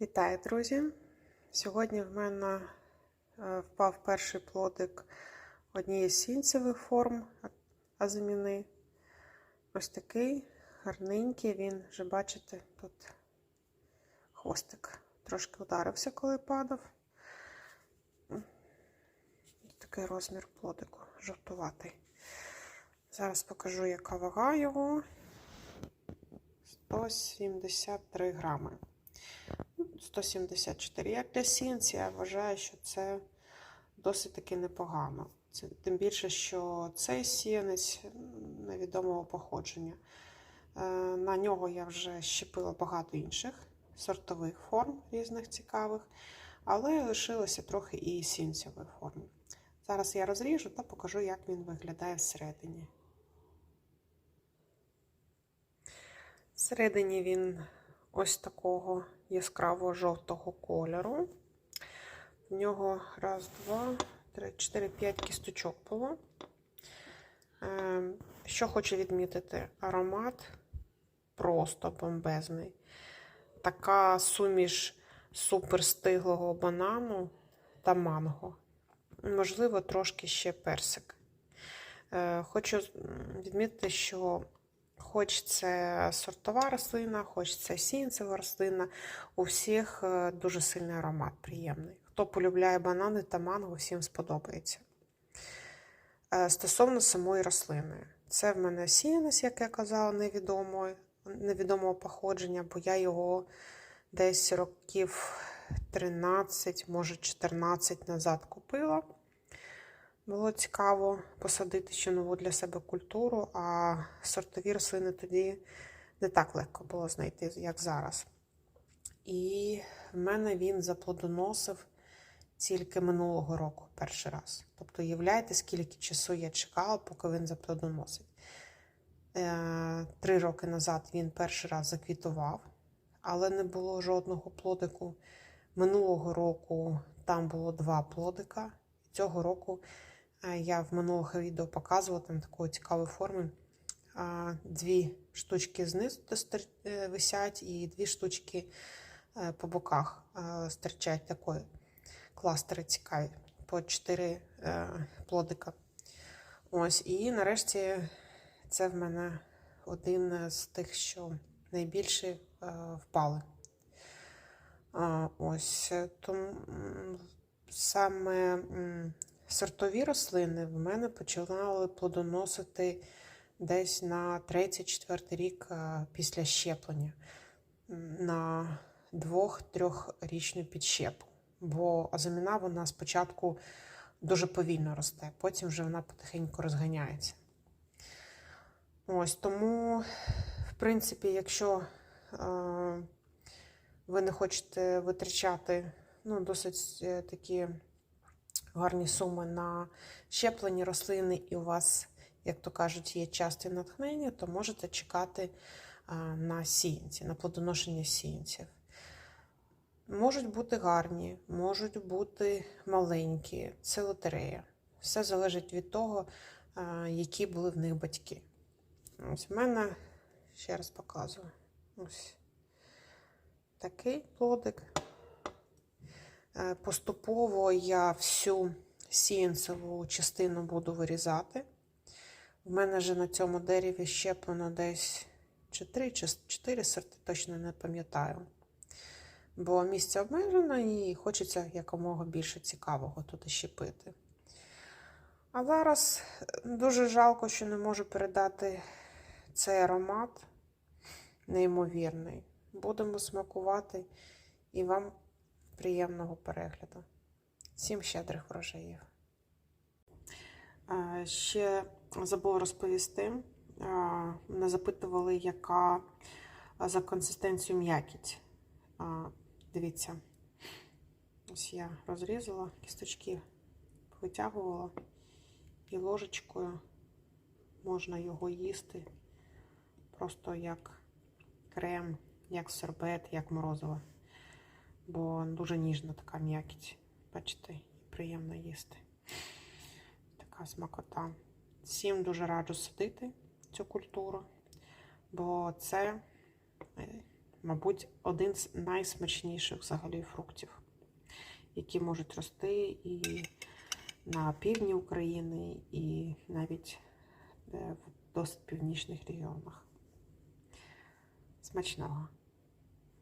Вітаю, друзі! Сьогодні в мене е, впав перший плодик однієї з сінцевих форм азиміни. Ось такий гарненький, він вже бачите, тут хвостик трошки ударився, коли падав. Такий розмір плодику, жовтуватий. Зараз покажу, яка вага його. 173 грами. 174. Як для сінці, я вважаю, що це досить таки непогано. Це, тим більше, що цей сіянець невідомого походження. Е, На нього я вже щепила багато інших сортових форм різних цікавих, але лишилося трохи і сінцевої форми. Зараз я розріжу та покажу, як він виглядає всередині. Всередині він ось такого яскраво жовтого кольору. В нього раз, два, три, чотири, п'ять кісточок було. Е, Що хочу відмітити, аромат просто бомбезний. Така суміш суперстиглого банану та манго. Можливо, трошки ще персик. Е, Хочу відмітити, що Хоч це сортова рослина, хоч це сінцева рослина, у всіх е, дуже сильний аромат приємний. Хто полюбляє банани та манго, всім сподобається. Е, Стосовно самої рослини, це в мене сіянець, як я казала, невідомого, невідомого походження, бо я його десь років 13, може 14 назад купила. Було цікаво посадити ще нову для себе культуру, а сортові рослини тоді не так легко було знайти, як зараз. І в мене він заплодоносив тільки минулого року перший раз. Тобто, уявляєте, скільки часу я чекала, поки він заплодоносить. Е, Три роки назад він перший раз заквітував, але не було жодного плодику. Минулого року там було два плодика. Цього року я в минулих відео показувала там такої цікавої форми. Дві штучки знизу висять, і дві штучки по боках стирчать такої. Кластери цікаві, по чотири плодика. Ось, і нарешті це в мене один з тих, що найбільше впали. Ось тому саме сортові рослини в мене починали плодоносити десь на 3-4 рік після щеплення на 2-3-річну підщепу. Бо азаміна вона спочатку дуже повільно росте, потім вже вона потихеньку розганяється. Ось тому, в принципі, якщо е, ви не хочете витрачати ну, досить е, такі гарні суми на щеплені рослини, і у вас, як то кажуть, є часте натхнення, то можете чекати на сіянці, на плодоношення сіянців. Можуть бути гарні, можуть бути маленькі, це лотерея. Все залежить від того, які були в них батьки. Ось в мене, ще раз показую, ось такий плодик. Е, поступово я всю сіянцеву частину буду вирізати. В мене вже на цьому дереві щеплено десь 4 чи 4 сорти, точно не пам'ятаю. Бо місце обмежено і хочеться якомога більше цікавого тут щепити. А зараз дуже жалко, що не можу передати цей аромат, неймовірний. Будемо смакувати і вам приємного перегляду. Всім щедрих врожаїв. Ще забула розповісти. Мене запитували, яка за консистенцію м'якіть. Дивіться, ось я розрізала, кісточки витягувала і ложечкою можна його їсти просто як крем, як сорбет, як морозиво бо дуже ніжна така м'якість. Бачите, приємно їсти. Така смакота. Всім дуже раджу садити цю культуру, бо це мабуть, один з найсмачніших взагалі фруктів, які можуть рости і на півдні України, і навіть е, в досить північних регіонах. Смачного!